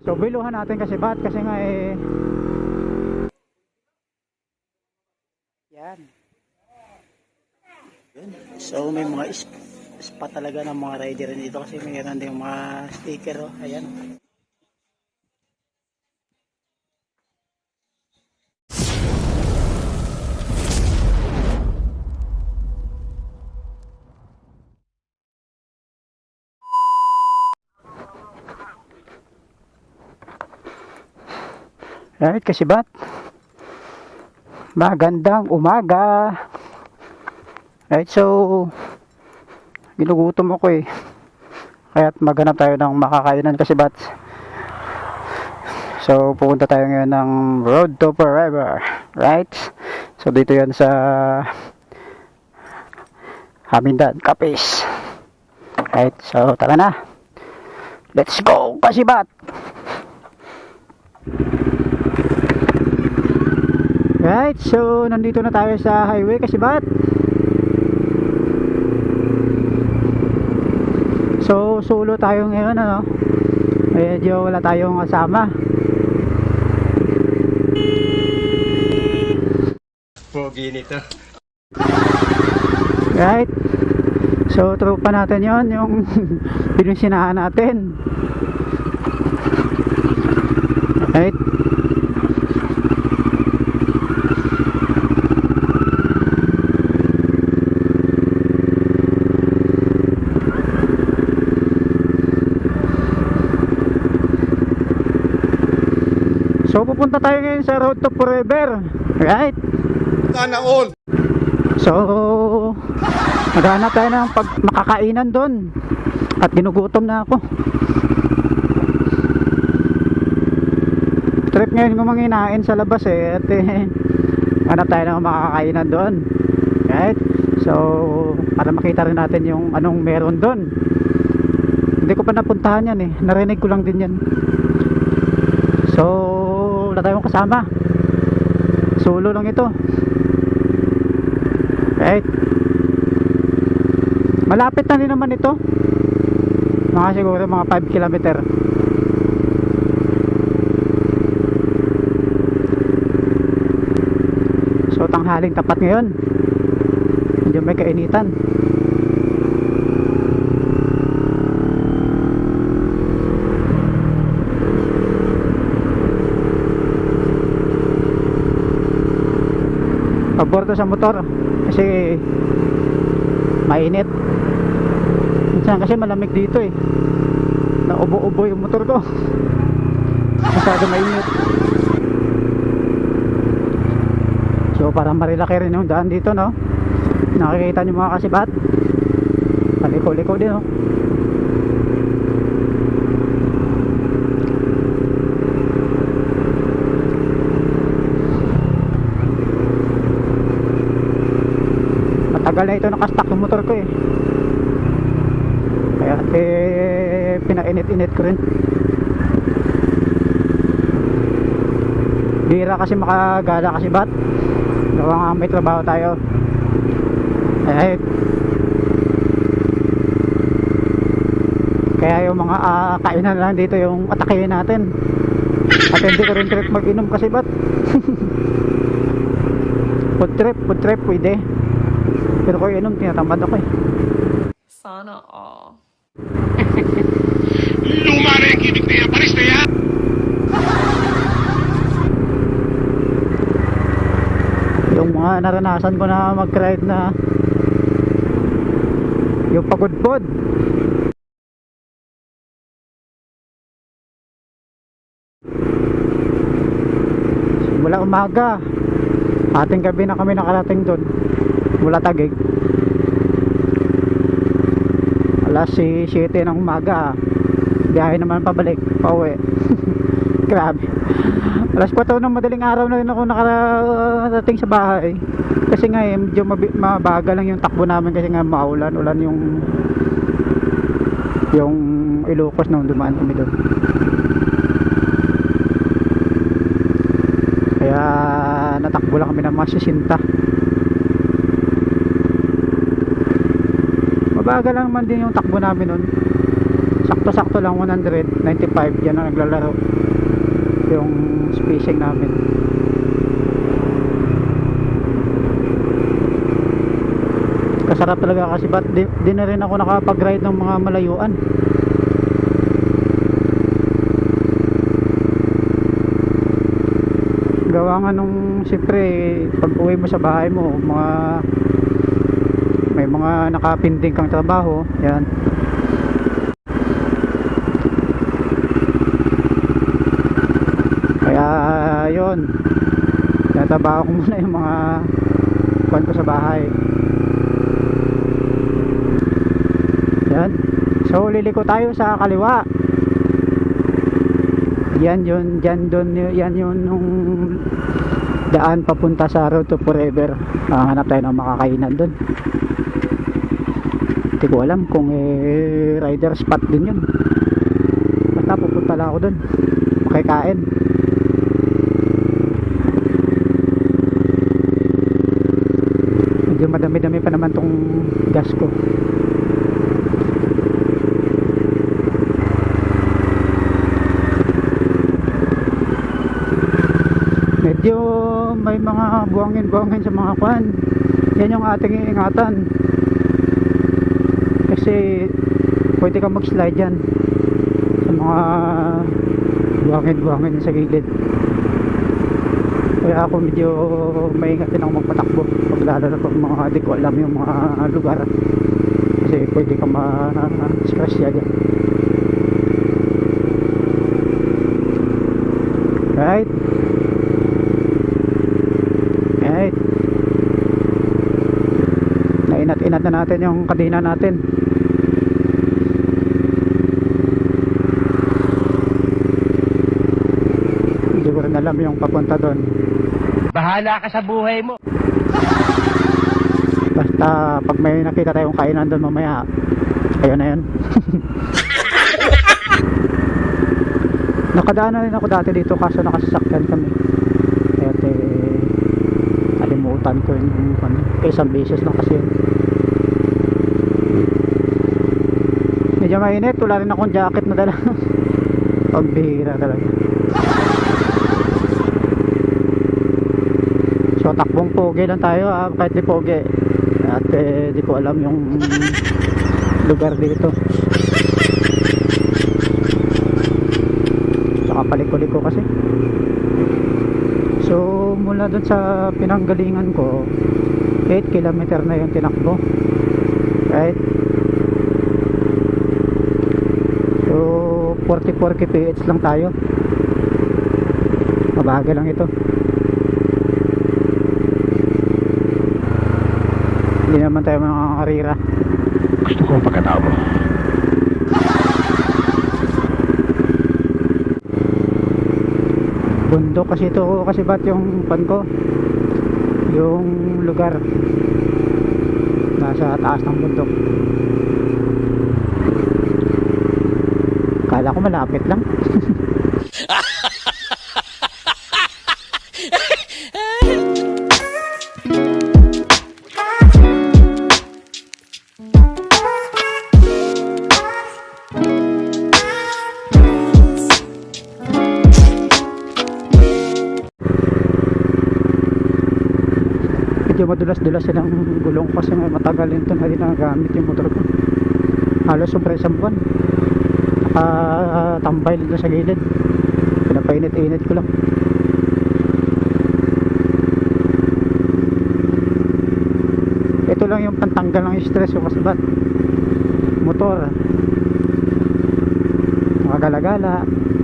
So biluhan natin kasi bat kasi nga eh Yan. So may mga spot talaga ng mga rider dito kasi mayroon din mga sticker oh. Ayan. Right, kasi bat? Magandang umaga. Right, so ginugutom ako eh. Kaya't maghanap tayo ng makakainan kasi bat. So pupunta tayo ngayon ng Road to Forever. Right? So dito yan sa Hamindan, Kapis. Right, so tara na. Let's go, kasi bat. Right, so nandito na tayo sa highway kasi bat. So solo tayo ngayon ano. Medyo wala tayong kasama. Pogi nito. Right? So tropa natin 'yon, yung pinusinahan natin. Right? So pupunta tayo ngayon sa Road to Forever. Right? Sana all. So, maghanap tayo ng pag makakainan doon. At ginugutom na ako. Trip ngayon ko manginain sa labas eh. At eh, hanap tayo ng makakainan doon. Right? So, para makita rin natin yung anong meron doon. Hindi ko pa napuntahan yan eh. Narinig ko lang din yan. So, wala tayong kasama. Solo lang ito. Right. Malapit na rin naman ito. Mga siguro mga 5 kilometer. So tanghaling tapat ngayon. Medyo may kainitan. Pabor to sa motor kasi mainit minsan kasi malamig dito eh naubo-ubo yung motor ko masyado mainit so parang marilaki rin yung daan dito no? Nakikita nyo mga kasibat. Paliko-liko din no? Matagal na ito nakastock yung motor ko eh. Kaya eh pinainit-init ko rin. Bira kasi makagala kasi bat nga may trabaho tayo. Eh kaya yung mga ah, kainan lang dito yung atakihin natin. At hindi ko rin trip mag-inom kasi bat? Food trip food trip pwede. Pero kung inom tinatamad ako eh. Sana all. Lumarekinig na yan, paris na yan. Naranasan ko na mag-ride na yung pagudpod mula umaga. Ating gabi na kami nakarating doon mula tagig alas 7 ng umaga. Biyahe naman pabalik pauwi. Grabe alas 4 ng madaling araw na rin ako nakarating sa bahay. Kasi nga eh, medyo mabagal lang yung takbo namin kasi nga maulan ulan yung yung Ilocos nung dumaan kami doon. Kaya natakbo lang kami ng mga sisinta mabagal lang naman din yung takbo namin nun. Sakto-sakto lang 195 yan ang naglalaro yung spacing namin. Kasarap talaga kasi ba't di, di na rin ako nakapag-ride ng mga malayuan. Gawa nga nung siyempre pag uwi mo sa bahay mo mga may mga nakapinding kang trabaho yan kaya yun tinatrabaho ko muna yung mga kwan ko sa bahay. Yan. So liliko tayo sa kaliwa. Yan yun dyan dun yan yun nung daan papunta sa road to forever. Hanap tayo ng makakainan dun. Hindi ko alam kung eh, rider spot din yun. Basta pupunta lang ako dun. Makikain medyo madami-dami pa naman tong gas ko. Medyo may mga buwangin-buwangin sa mga kwan. Yan yung ating iingatan. Kasi pwede ka mag slide yan sa mga buwangin-buwangin sa gilid kaya ako medyo maingat din ako magpatakbo. Pag lalo na pag mga di ko alam yung mga lugar. Kasi pwede ka ma-stress yan right? Right? Nainat-inat na natin yung kadina natin. Hindi ko rin alam yung papunta doon Bahala ka sa buhay mo. Basta pag may nakita tayong kainan doon mamaya, ayun na yun. Nakadaan na rin ako dati dito kaso nakasasakyan kami. Kaya te, kalimutan ko yung ano, kaya isang beses lang kasi yun. Medyo mainit, wala rin akong jacket na dala. Pagbihira talaga. So takbong pogi lang tayo ah, kahit di pogi. At eh, di ko alam yung lugar dito. Saka paliko-liko kasi. So mula dun sa pinanggalingan ko, 8 kilometer na yung tinakbo. Right? So 44 kph lang tayo. Mabagal lang ito. Hindi naman tayo mga karira. Gusto ko ang pagkatao mo. Bundok kasi ito kasi ba't yung pan ko? Yung lugar. Nasa taas ng bundok. Kala ko malapit lang. madulas-dulas yan ang gulong kasi matagal yun ito na ginagamit yung motor ko. Halos sobra isang buwan. Nakatambay lang sa gilid. Pinapainit-init ko lang. Ito lang yung pantanggal ng stress ko kasi ba't motor. Makagala-gala Layo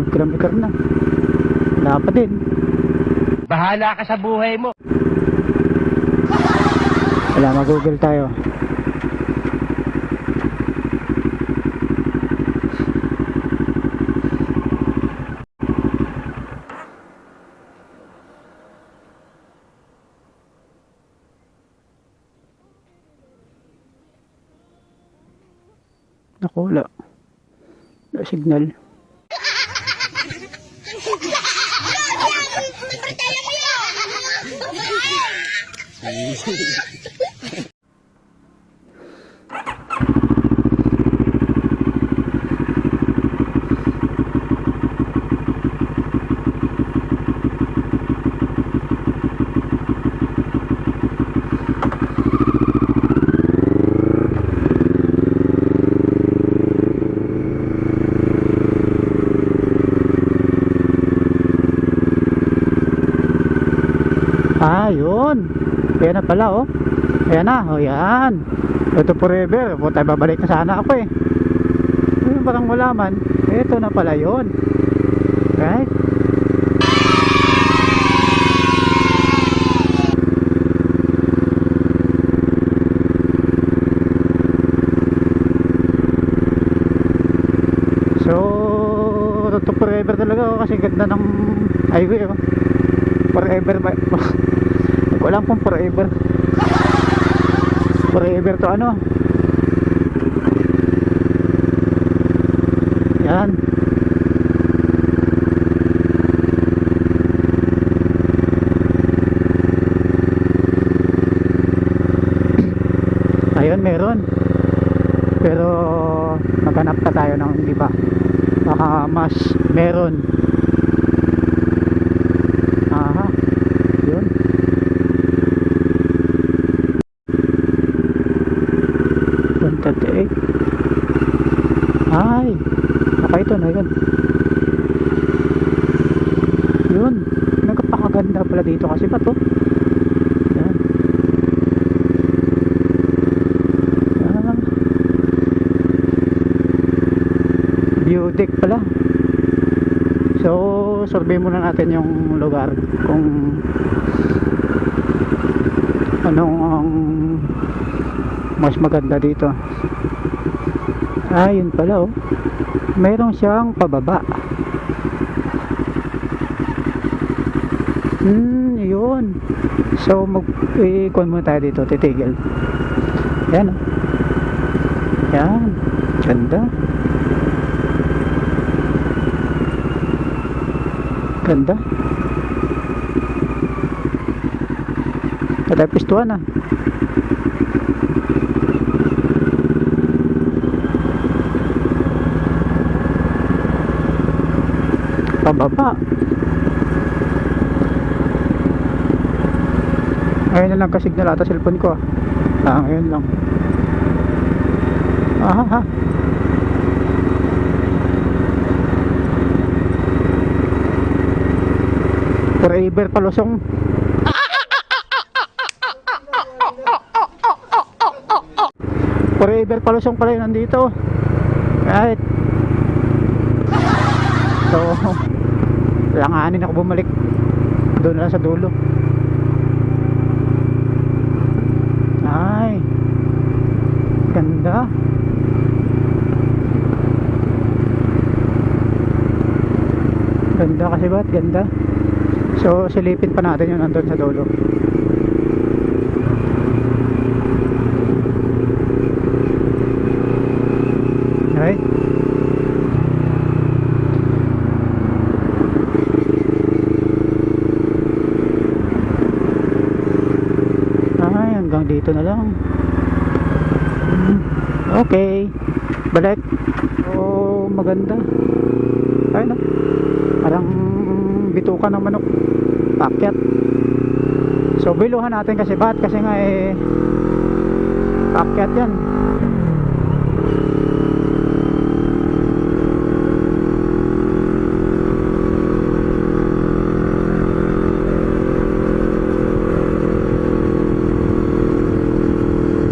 12 kilometer na wala pa din bahala ka sa buhay mo wala mag google tayo Naku, wala. Wala signal. Ah. Ayan na pala, oh. Ayan na, oh, yan. Ito forever. Puta, babalik na sana ako eh. Ayun, parang wala man. Ito na pala yun. Right? So, ito forever talaga oh, kasi ganda ng highway oh. Forever ba? Alam kung forever. Forever to ano? Yan. Ayun, meron. Pero maghanap pa tayo ng iba. Baka mas meron. Aha. Yun. One thirty-eight. Ay. Baka ito na yun. Yun. Nagpakaganda pala dito kasi pa to. Yan. Ah. View deck pala. So, survey muna natin yung lugar kung anong ang mas maganda dito. Ah, pala oh. Meron siyang pababa. Hmm, yun. So, mag ikon muna tayo dito, titigil. Yan oh. Yan. Ganda. Ganda. Ada pistuan ah. Pababa. Ayun na lang kasignal ata cellphone ko ah. Ah, ayun lang. Ah, ha. Forever palusong. Forever palusong pala yun nandito. Right. So, langanin ako bumalik. Doon na sa dulo. Ay. Ganda. Ganda kasi ba't ganda? So silipin pa natin yung nandun sa dulo. Right? Ay, hanggang dito na lang. Hmm, Okay. Balik. Oh, maganda. Ay, no. Parang bituka ng manok. Pakyat. So, biluhan natin kasi ba't? Kasi nga eh, pakyat yan.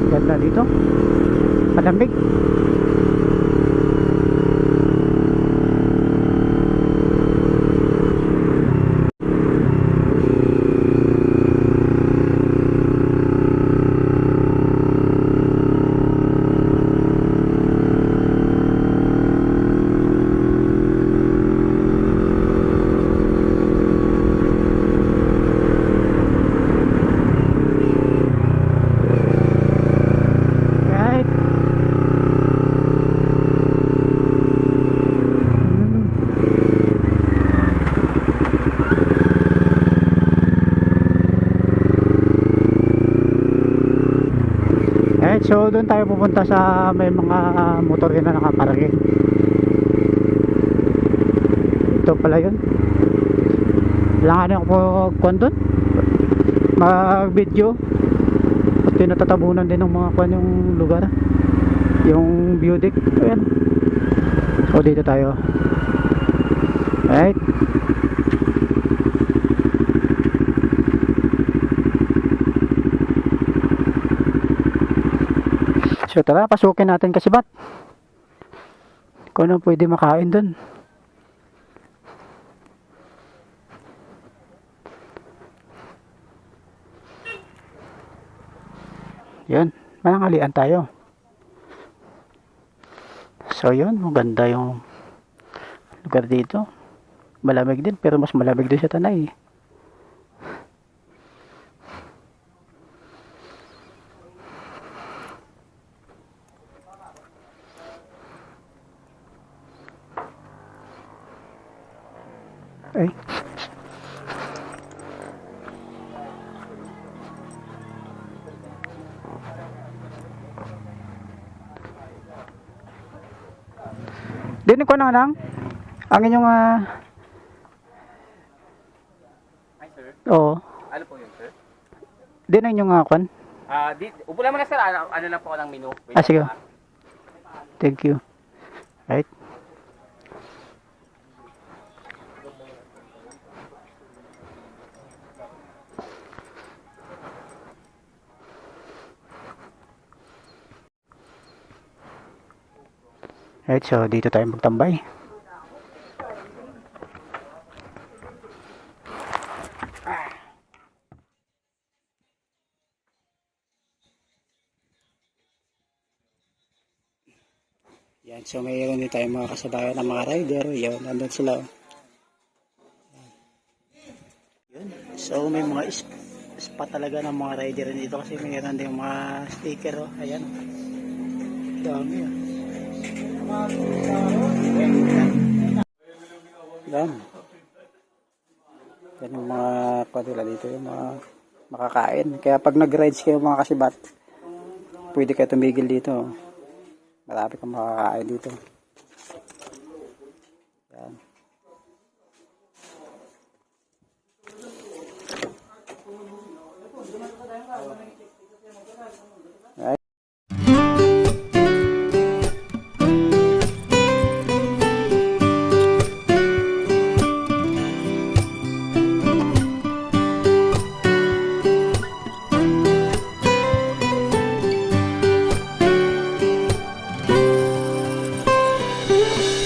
Ganda dito. Malamig. Right. Right, so doon tayo pupunta sa may mga motor yun na nakaparking. Ito pala yun. Kailangan ako kung doon. Mag-video. At pinatatabunan din ng mga kwan yung lugar. Yung view deck. Ayan. So dito tayo. Right. So tara, pasukin natin kasi bat. Kung ano pwede makain dun. Yun, manangalian tayo. So yun, maganda yung lugar dito. Malamig din, pero mas malamig din sa Tanay. Ay. Dinig ko na lang. Ang inyong ah Hi, sir. Oo. Ano po yun, sir? Din ang inyong uh, kwan. Ah, di, upo lang muna, sir. Ano, ano lang po ng menu? Wait Ah, sige. Thank you. Right. Right, so dito tayo magtambay. Yan, so mayroon din tayong mga kasabayan ng mga rider. Yan, nandun sila. oh. Yun. So may mga spot talaga ng mga rider dito kasi mayroon din mga sticker. Oh. Ayan. Dami ah. Yan. Yan yung mga padula dito, yung mga makakain. Kaya pag nag-rides kayo mga kasibat, pwede kayo tumigil dito. Marami kang makakain dito. Yan. you.